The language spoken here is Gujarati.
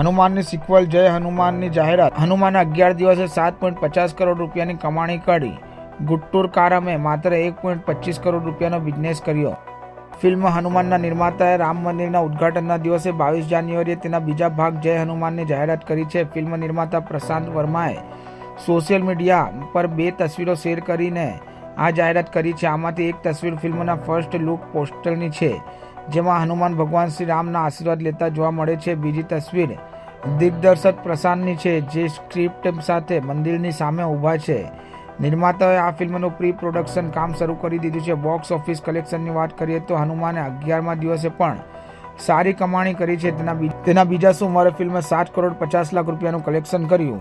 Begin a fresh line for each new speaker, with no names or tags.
હનુમાનની સિક્વલ જય હનુમાનની જાહેરાત. હનુમાને અગિયાર દિવસે સાત પોઈન્ટ પચાસ કરોડ રૂપિયાની કમાણી કરી. ગુટ્ટુર કારમે માત્ર એક પોઈન્ટ પચીસ કરોડ રૂપિયાનો બિઝનેસ કર્યો. ફિલ્મ હનુમાનના નિર્માતાએ રામ મંદિરના ઉદ્ઘાટનના દિવસે બાવીસ જાન્યુઆરીએ તેના બીજા ભાગ જય હનુમાનની જાહેરાત કરી છે. ફિલ્મ નિર્માતા પ્રશાંત વર્માએ સોશિયલ મીડિયા પર બે તસવીરો શેર કરીને આ જાહેરાત કરી છે. આમાંથી એક તસવીર ફિલ્મના ફર્સ્ટ લુક પોસ્ટરની છે, જેમાં હનુમાન ભગવાન શ્રી રામના આશીર્વાદ લેતા જોવા મળે છે. બીજી તસવીર દિગ્દર્શક પ્રશાંતની છે, જે સ્ક્રિપ્ટ સાથે મંદિરની સામે ઊભા છે. નિર્માતાએ આ ફિલ્મનું પ્રી પ્રોડક્શન કામ શરૂ કરી દીધું છે. બોક્સ ઓફિસ કલેક્શનની વાત કરીએ તો હનુમાને અગિયારમા દિવસે પણ સારી કમાણી કરી છે. તેના તેના બીજા સોમવારે ફિલ્મે સાત કરોડ પચાસ લાખ રૂપિયાનું કલેક્શન કર્યું.